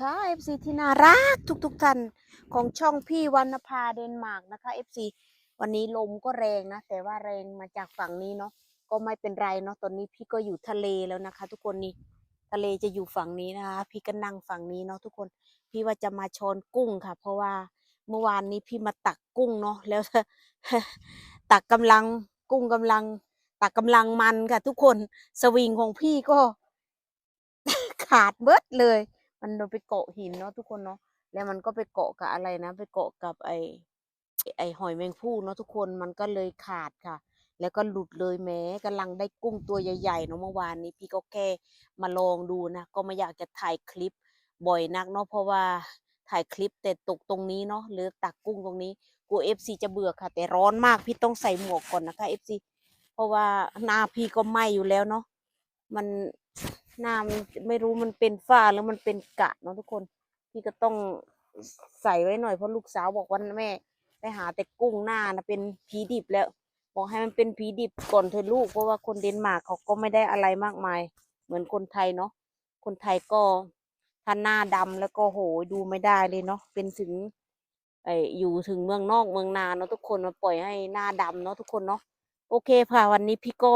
ค่ะ FC ที่น่ารักทุกๆท่านของช่องพี่วรรณภาเดนมาร์กนะคะ FC วันนี้ลมก็แรงนะ แต่ว่าแรงมาจากฝั่งนี้เนาะก็ไม่เป็นไรเนาะตอนนี้พี่ก็อยู่ทะเลแล้วนะคะ ทุกคนนี่ทะเลจะอยู่ฝั่งนี้นะคะ พี่ก็นั่งฝั่งนี้เนาะทุกคนพี่ว่าจะมาชอนกุ้งค่ะ เพราะว่าเมื่อวานนี้พี่มาตักกุ้งเนาะแล้วตักกำลังกุ้งกำลัง ตักกำลังมันค่ะ ทุกคนสวิงของพี่ก็ขาดเบิดเลย มันโดนไปเกาะหินเนาะทุกคนเนาะแล้วมันก็ไปเกาะกับอะไรนะ ไปเกาะกับไอไอหอยแมงภู่เนาะทุกคนมันก็เลยขาดค่ะ แล้วก็หลุดเลยแม้กำลังได้กุ้งตัวใหญ่ๆเนาะเมื่อวานนี้พี่ก็แค่มาลองดูนะก็ไม่อยากจะถ่ายคลิปบ่อยนักเนาะเพราะว่าถ่ายคลิปแต่ตกตรงนี้เนาะหรือตักกุ้งตรงนี้กลัวเอฟซีจะเบื่อค่ะ แต่ร้อนมากพี่ต้องใส่หมวกก่อนนะคะเอฟซีเพราะว่าหน้าพี่ก็ไหมอยู่แล้วเนาะมัน หน้ามันไม่รู้มันเป็นฝ้าแล้วมันเป็นกะเนาะทุกคน พี่ก็ต้องใส่ไว้หน่อยเพราะลูกสาวบอกว่าแม่ ไปหาแต่กุ้งหน้านะเป็นผีดิบแล้ว บอกให้มันเป็นผีดิบก่อนเธอลูกเพราะว่าคนเดนมาร์กเขาก็ไม่ได้อะไรมากมาย เหมือนคนไทยเนาะคนไทยก็ถ้านหน้าดำแล้วก็โหดูไม่ได้เลยเนาะเป็นถึงไออยู่ถึงเมืองนอกเมืองนาเนาะทุกคนมาปล่อยให้หน้าดำเนาะทุกคนเนาะโอเคค่ะวันนี้พี่ก็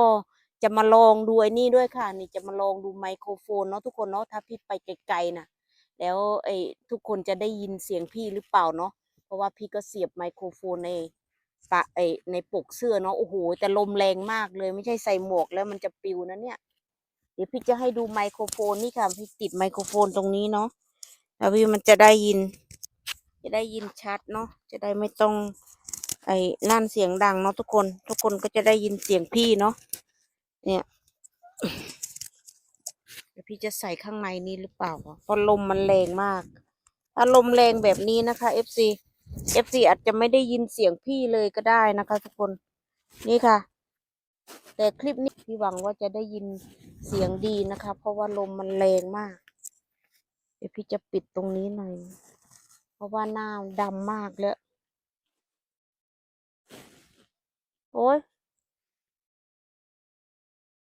จะมาลองดูไอ้นี่ด้วยค่ะ นี่จะมาลองดูไมโครโฟนเนาะทุกคนเนาะถ้าพี่ไปไกลๆนะแล้วไอ้ทุกคนจะได้ยินเสียงพี่หรือเปล่าเนาะเพราะว่าพี่ก็เสียบไมโครโฟนในปะไอในปกเสื้อเนาะโอ้โหแต่ลมแรงมากเลยไม่ใช่ใส่หมวกแล้วมันจะปิวนะเนี่ย เดี๋ยวพี่จะให้ดูไมโครโฟนนี่ค่ะพี่ติดไมโครโฟนตรงนี้เนาะแล้วพี่มันจะได้ยิน จะได้ยินชัดเนาะจะได้ไม่ต้องไอ้นั่นเสียงดังเนาะทุกคน ทุกคนก็จะได้ยินเสียงพี่เนาะ เนี่ยเดี๋ยวพี่จะใส่ข้างในนี้หรือเปล่าเพราะลมมันแรงมากถ้าลมณ์แรงแบบนี้นะคะ FC FC อาจจะไม่ได้ยินเสียงพี่เลยก็ได้นะคะทุกคนนี่ค่ะ แต่คลิปนี้พี่หวังว่าจะได้ยินเสียงดีนะคะ เพราะว่าลมมันแรงมาก เดี๋ยวพี่จะปิดตรงนี้หน่อย เพราะว่าหน้าดำมากแล้ว โอ้ย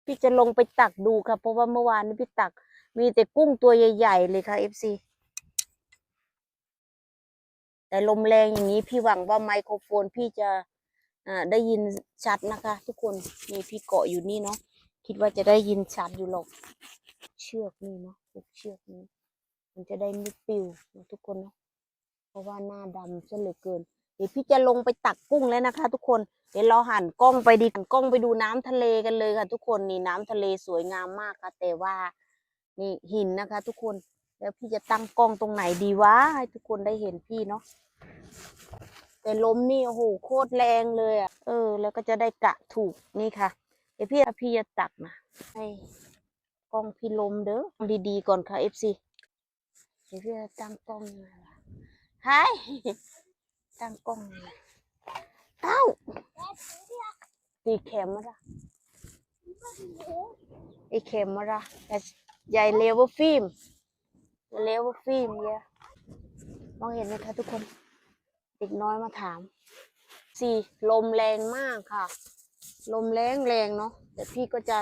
พี่จะลงไปตักดูค่ะ เพราะว่าเมื่อวานนี้พี่ตัก มีแต่กุ้งตัวใหญ่ ๆ เลยค่ะ FC แต่ลมแรงอย่างนี้พี่หวังว่าไมโครโฟนพี่จะได้ยินชัดนะคะ ทุกคนนี่พี่เกาะอยู่นี่เนาะคิดว่าจะได้ยินชัดอยู่หรอก เชือกนี่เนาะผูกเชือกนี้ มันจะได้ไม่ปิวนะทุกคนเนาะเพราะว่าหน้าดำซะเหลือเกิน เดี๋ยวพี่จะลงไปตักกุ้งแล้วนะคะ ทุกคน เดี๋ยวเราหันกล้องไปดีกล้องไปดูน้ำทะเลกันเลยค่ะ ทุกคนนี่น้ำทะเลสวยงามมากค่ะ แต่ว่านี่หินนะคะ ทุกคนแล้วพี่จะตั้งกล้องตรงไหนดีวะให้ทุกคนได้เห็นพี่เนาะแต่ลมนี่โอ้โหโคตรแรงเลยอะ เออ แล้วก็จะได้กะถูกนี่ค่ะ เดี๋ยวพี่พี่จะตักนะให้กล้องพี่ลมเด้อดีๆก่อนค่ะ FC เดี๋ยวพี่จะตั้งกล้องยังไงวะฮาย ตั้งกล้องเอ้าตีเข็มมาละตีเข็มมาละแต่ใหญ่เลเวอร์ฟิล์มเลเวอร์ฟิล์มเยอะมองเห็นไหมคะทุกคน เด็กน้อยมาถามสี่ลมแรงมากค่ะ ลมแรงแรงเนาะแต่พี่ก็จะ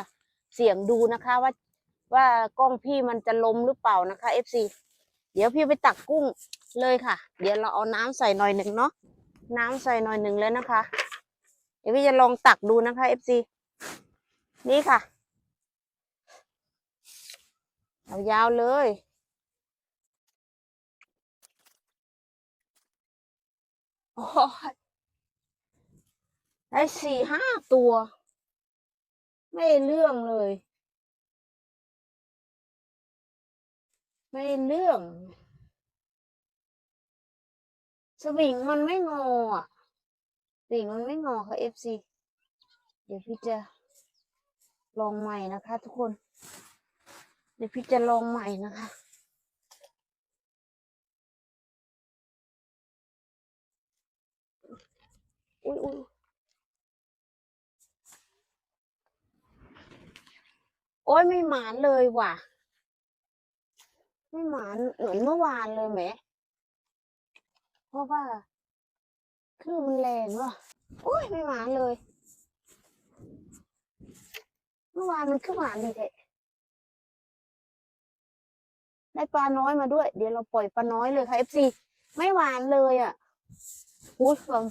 เสี่ยงดูนะคะว่าว่ากล้องพี่มันจะล้มหรือเปล่านะคะ FC เดี๋ยวพี่ไปตักกุ้งเลยค่ะ เดี๋ยวเราเอาน้ำใส่หน่อยหนึ่งเนาะน้ำใส่หน่อยหนึ่งแล้วนะคะ เดี๋ยวพี่จะลองตักดูนะคะ FC นี่ค่ะเอายาวเลย โอ้ยได้สี่ห้าตัว ไม่เรื่องเลย ไม่เรื่อง สวิงมันไม่งออะสวิงมันไม่งอค่ะ FC เดี๋ยวพี่จะลองใหม่นะคะ ทุกคน เดี๋ยวพี่จะลองใหม่นะคะอุ้ยอุ้ยโอ้ยไม่หมานเลยว่ะ ไม่หมานเหมือนเมื่อวานเลยแหม เพราะว่าคลื่นมันแรงว่ะโอ้ยไม่หมานเลย เมื่อวานมันขึ้นหวานเลยแท้ได้ปลาน้อยมาด้วย เดี๋ยวเราปล่อยปลาน้อยเลยค่ะเอฟซีไม่หวานเลยอะอุ้ยฟัง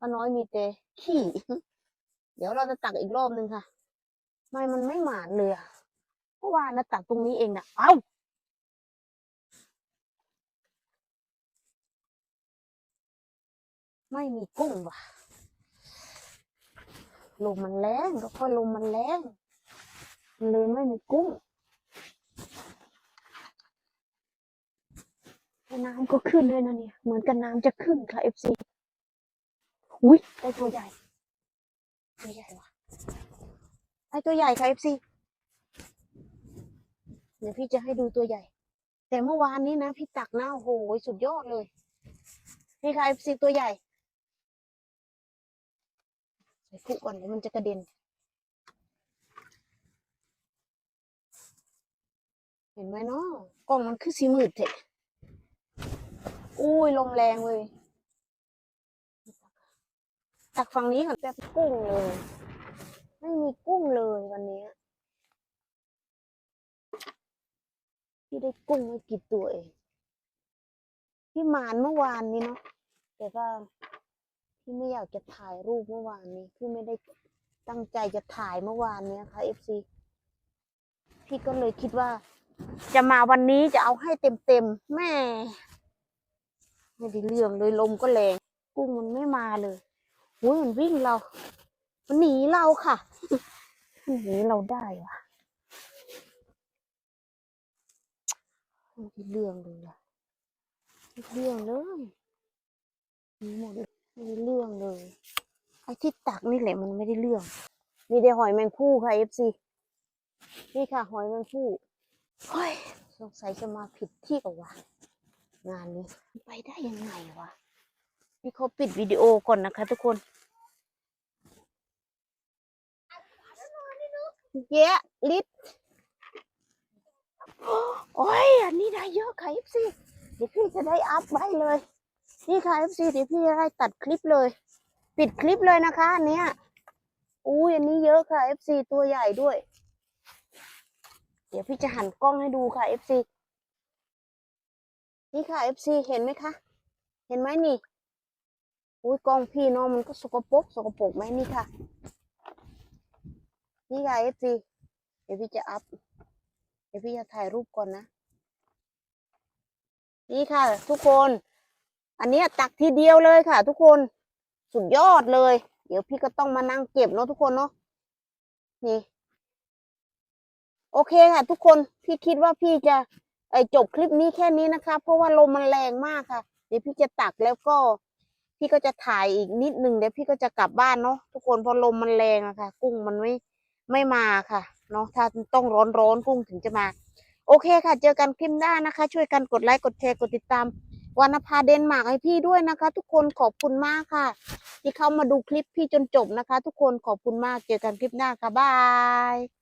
ปลาน้อยมีแต่ขี้ เดี๋ยวเราจะตักอีกรอบนึงค่ะ ไม่มันไม่หวานเลยอะเมื่อวานนะตักตรงนี้เองนะเอ้า ไม่มีกุ้งว่ะ ลมมันแรงก็ค่อยลมมันแรงมันเลยไม่มีกุ้งน้ำก็ขึ้นด้วยนะเนี่ย เหมือนกับน้ำจะขึ้นค่ะเอฟซีอุ้ยได้ตัวใหญ่ ตัวใหญ่ว่ะได้ตัวใหญ่ค่ะเอฟซีเดี๋ยวพี่จะให้ดูตัวใหญ่ แต่เมื่อวานนี้นะ พี่ตักหน้าโอ้โหสุดยอดเลย นี่ค่ะเอฟซีตัวใหญ่ ใส่คุกก่อนเดี๋ยวมันจะกระเด็น เห็นไหมเนาะกล้องมันคือสีมืดเถอะอุ้ยลมแรงเลยตักฝั่งนี้ก่อนแบบกุ้งเลยไม่มีกุ้งเลยวันนี้พี่ได้กุ้งไม่กี่ตัวเองพี่มานเมื่อวานนี้เนาะแต่ว่า พี่ไม่อยากจะถ่ายรูปเมื่อวานนี้ พี่ไม่ได้ตั้งใจจะถ่ายเมื่อวานนี้ค่ะเอฟซีพี่ก็เลยคิดว่า จะมาวันนี้จะเอาให้เต็มๆแม่ไม่ได้เรื่องเลยลมก็แรงกุ้งมันไม่มาเลยโอ้ยมันวิ่งเรา มันหนีเราค่ะหนีเราได้วะไม่ได้เรื่องเลยอะไม่ด้เรื่องเลยหนีหมดเลย ไม่ได้เรื่องเลยไอ้ที่ตักนี่แหละมันไม่ได้เรื่อง มีแต่หอยแมงผู้ค่ะเอฟซีนี่ค่ะ หอยแมงผู้เฮ้ยสงสัยจะมาผิดที่กับว่างานนี้ไปได้ยังไงวะนี่เขาปิดวิดีโอก่อนนะคะ ทุกคนเยะลิตโอ้ยอันนี้ได้เยอะค่ะเอฟซีเดี๋ยวพี่จะได้อัพไว้เลย นี่ค่ะเอฟซีเดี๋ยวพี่จะได้ตัดคลิปเลย ปิดคลิปเลยนะคะอันเนี้ยอุ้ยอันนี้เยอะค่ะ FC ตัวใหญ่ด้วย เดี๋ยวพี่จะหันกล้องให้ดูค่ะ FC นี่ค่ะ FC เห็นไหมคะ เห็นไหมนี่อุ้ยกล้องพี่เน้องมันก็สกปรกสกปรกไหมนี่ค่ะ นี่ค่ะ FC เดี๋ยวพี่จะอัพ เดี๋ยวพี่จะถ่ายรูปก่อนนะ นี่ค่ะ ทุกคน อันนี้ตักทีเดียวเลยค่ะ ทุกคนสุดยอดเลย เดี๋ยวพี่ก็ต้องมานั่งเก็บเนาะทุกคนเนาะนี่โอเคค่ะ ทุกคนพี่คิดว่าพี่จะไอจบคลิปนี้แค่นี้นะคะ เพราะว่าลมมันแรงมากค่ะ เดี๋ยวพี่จะตักแล้วก็ พี่ก็จะถ่ายอีกนิดนึงเดี๋ยวพี่ก็จะกลับบ้านเนาะทุกคนเพราะลมมันแรงอะค่ะ กุ้งมันไม่ไม่มาค่ะเนาะถ้าต้องร้อนร้อนๆกุ้งถึงจะมา โอเคค่ะ เจอกันคลิปหน้านะคะ ช่วยกันกดไลค์กดแชร์กดติดตาม วรรณภาเดนมาร์กให้พี่ด้วยนะคะ ทุกคนขอบคุณมากค่ะ ที่เข้ามาดูคลิปพี่จนจบนะคะ ทุกคนขอบคุณมากเจอกันคลิปหน้าค่ะบาย